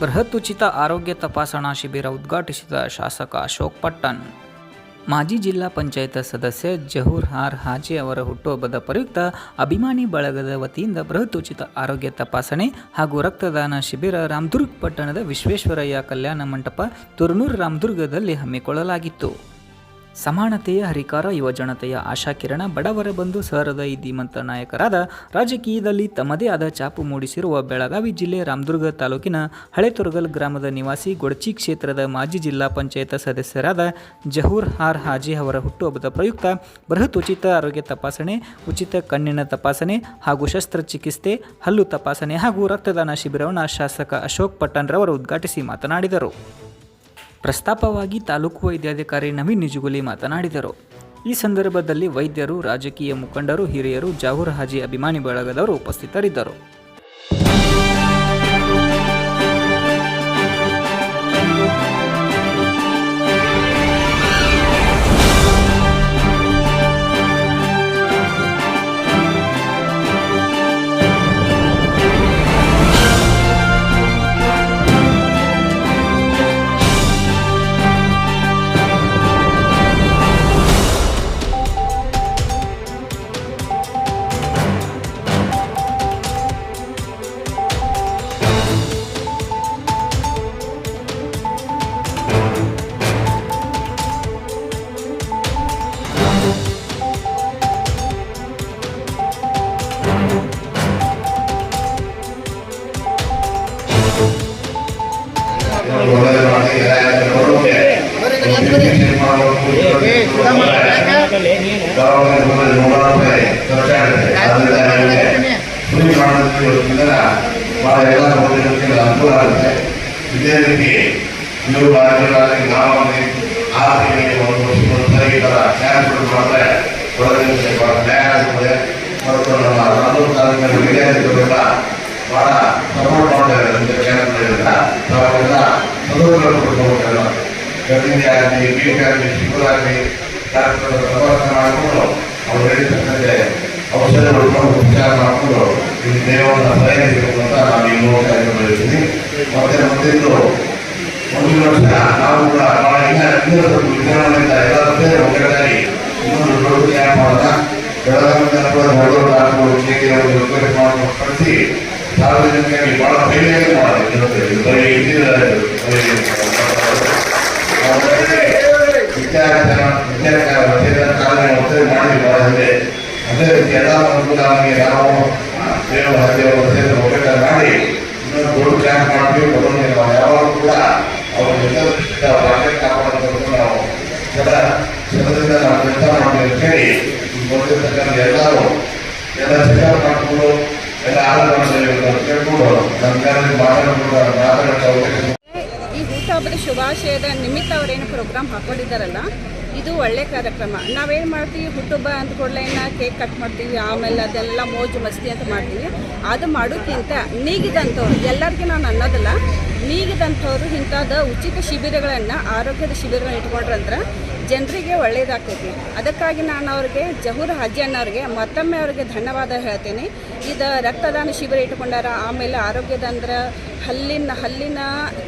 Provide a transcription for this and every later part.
ಬೃಹತ್ ಉಚಿತ ಆರೋಗ್ಯ ತಪಾಸಣಾ ಶಿಬಿರ ಉದ್ಘಾಟಿಸಿದ ಶಾಸಕ ಅಶೋಕ್ ಪಟ್ಟಣ್ ಮಾಜಿ ಜಿಲ್ಲಾ ಪಂಚಾಯತ್ ಸದಸ್ಯ ಜಹೂರ್ ಆರ್ ಹಾಜಿ ಅವರ ಹುಟ್ಟುಹಬ್ಬದ ಪ್ರಯುಕ್ತ ಅಭಿಮಾನಿ ಬಳಗದ ವತಿಯಿಂದ ಬೃಹತ್ ಉಚಿತ ಆರೋಗ್ಯ ತಪಾಸಣೆ ಹಾಗೂ ರಕ್ತದಾನ ಶಿಬಿರ ರಾಮದುರ್ಗ್ ಪಟ್ಟಣದ ವಿಶ್ವೇಶ್ವರಯ್ಯ ಕಲ್ಯಾಣ ಮಂಟಪ ತುರ್ನೂರು ರಾಮದುರ್ಗದಲ್ಲಿ ಹಮ್ಮಿಕೊಳ್ಳಲಾಗಿತ್ತು. ಸಮಾನತೆಯ ಹರಿಕಾರ ಯುವಜನತೆಯ ಆಶಾಕಿರಣ, ಬಡವರ ಬಂಧು ಈ ಧೀಮಂತ ನಾಯಕರಾದ ರಾಜಕೀಯದಲ್ಲಿ ತಮ್ಮದೇ ಆದ ಚಾಪು ಮೂಡಿಸಿರುವ ಬೆಳಗಾವಿ ಜಿಲ್ಲೆ ರಾಮದುರ್ಗ ತಾಲೂಕಿನ ಹಳೆತೊರಗಲ್ ಗ್ರಾಮದ ನಿವಾಸಿ ಗೊಡಚಿ ಕ್ಷೇತ್ರದ ಮಾಜಿ ಜಿಲ್ಲಾ ಪಂಚಾಯತ್ ಸದಸ್ಯರಾದ ಜಹೂರ್ ಹಾರ್ ಹಾಜಿ ಅವರ ಹುಟ್ಟುಹಬ್ಬದ ಪ್ರಯುಕ್ತ ಬೃಹತ್ ಉಚಿತ ಆರೋಗ್ಯ ತಪಾಸಣೆ, ಉಚಿತ ಕಣ್ಣಿನ ತಪಾಸಣೆ ಹಾಗೂ ಶಸ್ತ್ರಚಿಕಿತ್ಸೆ, ಹಲ್ಲು ತಪಾಸಣೆ ಹಾಗೂ ರಕ್ತದಾನ ಶಿಬಿರವನ್ನು ಶಾಸಕ ಅಶೋಕ್ ಪಟ್ಟಣ್ರವರು ಉದ್ಘಾಟಿಸಿ ಮಾತನಾಡಿದರು. ಪ್ರಸ್ತಾಪವಾಗಿ ತಾಲೂಕು ವೈದ್ಯಾಧಿಕಾರಿ ನವೀನ್ ನಿಜುಗುಲಿ ಮಾತನಾಡಿದರು. ಈ ಸಂದರ್ಭದಲ್ಲಿ ವೈದ್ಯರು, ರಾಜಕೀಯ ಮುಖಂಡರು, ಹಿರಿಯರು, ಜಾಹೂರ್ ಹಾಜಿ ಅಭಿಮಾನಿ ಬಳಗದವರು ಉಪಸ್ಥಿತರಿದ್ದರು. ಇದೇ ರೀತಿ ನೀವು ರಾಜ್ಯಗಳಲ್ಲಿ ನಾವಲ್ಲಿ ಆರ್ಥಿಕ ಒಂದು ವರ್ಷ ಈ ಥರ ಕ್ಯಾಂಪ್ಗಳು ಮಾಡಿದ್ರೆ ಒಳಗೆ ಬಹಳ ನ್ಯಾಯ ಆಗ್ತದೆ ಮತ್ತು ನಮ್ಮ ರಾಮೂರ್ ತಾಲೂಕಿನ ವಿದ್ಯಾರ್ಥಿಗಳೆಲ್ಲ ಬಹಳ ಸಪೋರ್ಟ್ ಮಾಡ್ತಾರೆ ಅಂತ ಕ್ಯಾಂಪ್ಗಳಿಂದ ನಾವೆಲ್ಲ ಸದುಪಯೋಗ ಪಡ್ಕೋಬೇಕಲ್ಲ ಗರ್ಭಿಣಿ ಆಗಲಿ ಶುಗರ್ ಆಗಲಿ ಡಾಕ್ಟರ್ ತಪಾಸಣೆ ಮಾಡಿಕೊಂಡು ಅವ್ರು ಹೇಳಿರ್ತಕ್ಕಂತೆ ಔಷಧಗಳು ಉಪಚಾರ ಮಾಡಿಕೊಂಡು ಈ ದೇವರನ್ನ ಸಲಹೆ ಅಂತ ನಾನು ಈ ಮೂಲಕ ಹೇಳ್ತೀನಿ ಮತ್ತೆ ಮುಂದಿದ್ದು ಮುಂದಿನ ವರ್ಷ ನಾವು ಕೂಡ ಎಲ್ಲರೂ ಸೇರಿ ಇನ್ನೊಂದು ದೊಡ್ಡ ಮಾಡೋಣ ಬೆಳಗಾವಿಯಿಂದ ಕೂಡ ಮಾಡಿ ಕಳಿಸಿ ಸಾರ್ವಜನಿಕರಿಗೆ ಬಹಳ ಧೈರ್ಯ ಮಾಡೋದು ಇರುತ್ತೆ ಇದು ಬರೀ ಇದ್ದಿಲ್ಲ ಇದು. ಬರೀ ವಿದ್ಯಾರ್ಥಿ ವಿದ್ಯಾರ್ಥಿ ಕಾಲನೆ ಒತ್ತಡ ಮಾಡಿ ಬಹಳ ಹಿಂದೆ ಅದೇ ರೀತಿ ಎಲ್ಲ ಕೂಡ ನಮಗೆ ನಾವು ದೇವರ ದೇವರ ಸೇರಿ ಒಗ್ಗಟ್ಟ ಮಾಡಿ ಇನ್ನೊಂದು ದೊಡ್ಡ ಕ್ಯಾಂಪ್ ಮಾಡ್ತೀವಿ ಬರೋದು ನಾವು ಯಾವಾಗ ಕೂಡ ಅವ್ರ ಹಿತದೃಷ್ಟಿಯಿಂದ ರಾಜ್ಯ ಕಾಪಾಡಬೇಕು ನಾವು ಜನ ಜನರಿಂದ ನಾವು ಕೆಲಸ ಮಾಡ್ತೀವಿ ಅಂತ ಹೇಳಿ ಈಗ ಬಂದಿರ್ತಕ್ಕಂಥ ಎಲ್ಲರೂ ಎಲ್ಲ ಶುಭಾಶಯದ ನಿಮಿತ್ತ ಅವರೇನು ಪ್ರೋಗ್ರಾಮ್ ಹಾಕೊಂಡಿದ್ದಾರಲ್ಲ, ಇದು ಒಳ್ಳೆ ಕಾರ್ಯಕ್ರಮ. ನಾವೇನು ಮಾಡ್ತೀವಿ, ಹುಟ್ಟುಹಬ್ಬ ಅಂತ ಕೂಡಲೇ ಕೇಕ್ ಕಟ್ ಮಾಡ್ತೀವಿ, ಆಮೇಲೆ ಅದೆಲ್ಲ ಮೋಜು ಮಸ್ತಿ ಅಂತ ಮಾಡ್ತೀವಿ. ಅದು ಮಾಡೋಕ್ಕಿಂತ ನೀಗಿದಂಥವ್ರು, ಎಲ್ಲರಿಗೂ ನಾನು ಅನ್ನೋದಲ್ಲ, ನೀಗಿದಂಥವ್ರು ಇಂಥದ್ದು ಉಚಿತ ಶಿಬಿರಗಳನ್ನು, ಆರೋಗ್ಯದ ಶಿಬಿರಗಳನ್ನ ಇಟ್ಕೊಂಡ್ರಂದ್ರೆ ಜನರಿಗೆ ಒಳ್ಳೆಯದಾಗ್ತೈತಿ ಅದಕ್ಕಾಗಿ ನಾನು ಅವ್ರಿಗೆ ಜಹೂರ್ ಹಾಜಿ ಅನ್ನೋರಿಗೆ ಮತ್ತೊಮ್ಮೆ ಅವರಿಗೆ ಧನ್ಯವಾದ ಹೇಳ್ತೀನಿ. ಇದು ರಕ್ತದಾನ ಶಿಬಿರ ಇಟ್ಕೊಂಡಾರ ಆಮೇಲೆ ಆರೋಗ್ಯದ ಅಂದ್ರೆ ಹಲ್ಲಿನ ಹಲ್ಲಿನ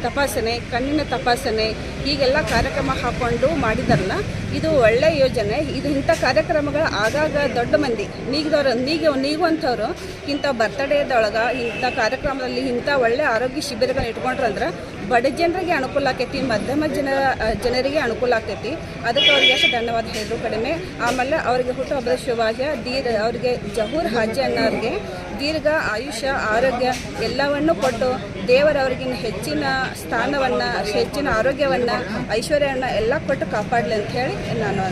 ತಪಾಸಣೆ, ಕಣ್ಣಿನ ತಪಾಸಣೆ, ಹೀಗೆಲ್ಲ ಕಾರ್ಯಕ್ರಮ ಹಾಕ್ಕೊಂಡು ಮಾಡಿದಾರಲ್ಲ, ಇದು ಒಳ್ಳೆಯ ಯೋಜನೆ. ಇದು ಇಂಥ ಕಾರ್ಯಕ್ರಮಗಳು ಆಗಾಗ ದೊಡ್ಡ ಮಂದಿ, ನೀಗಿದವ್ರು, ನೀಗ, ನೀಗುವಂಥವ್ರು ಇಂಥ ಬರ್ತಡೇದೊಳಗೆ ಇಂಥ ಕಾರ್ಯಕ್ರಮದಲ್ಲಿ ಇಂಥ ಒಳ್ಳೆ ಆರೋಗ್ಯ ಶಿಬಿರಗಳನ್ನ ಇಟ್ಕೊಂಡ್ರಂದ್ರೆ ಬಡ ಜನರಿಗೆ ಅನುಕೂಲ ಆಕೈತಿ, ಮಧ್ಯಮ ಜನ, ಜನರಿಗೆ ಅನುಕೂಲ ಆಗ್ತೈತಿ ಅದಕ್ಕೆ ಅವ್ರಿಗೆ ಎಷ್ಟು ಧನ್ಯವಾದ ಹೇಳಿದ್ರು ಕಡಿಮೆ. ಆಮೇಲೆ ಅವರಿಗೆ ಹುಟ್ಟುಹಬ್ಬದ ಶುಭಾಶಯ. ದೀರ್ ಅವರಿಗೆ ಜಹೂರ್ ಹಾಜಿ ಅನ್ನೋರಿಗೆ ದೀರ್ಘ ಆಯುಷ್ಯ, ಆರೋಗ್ಯ ಎಲ್ಲವನ್ನು ಕೊಟ್ಟು ದೇವರವರಿಗಿನ್ನ ಹೆಚ್ಚಿನ ಸ್ಥಾನವನ್ನು, ಹೆಚ್ಚಿನ ಆರೋಗ್ಯವನ್ನು, ಐಶ್ವರ್ಯವನ್ನು ಎಲ್ಲ ಕೊಟ್ಟು ಕಾಪಾಡಲಿ ಅಂತ ಹೇಳಿ ನಾನು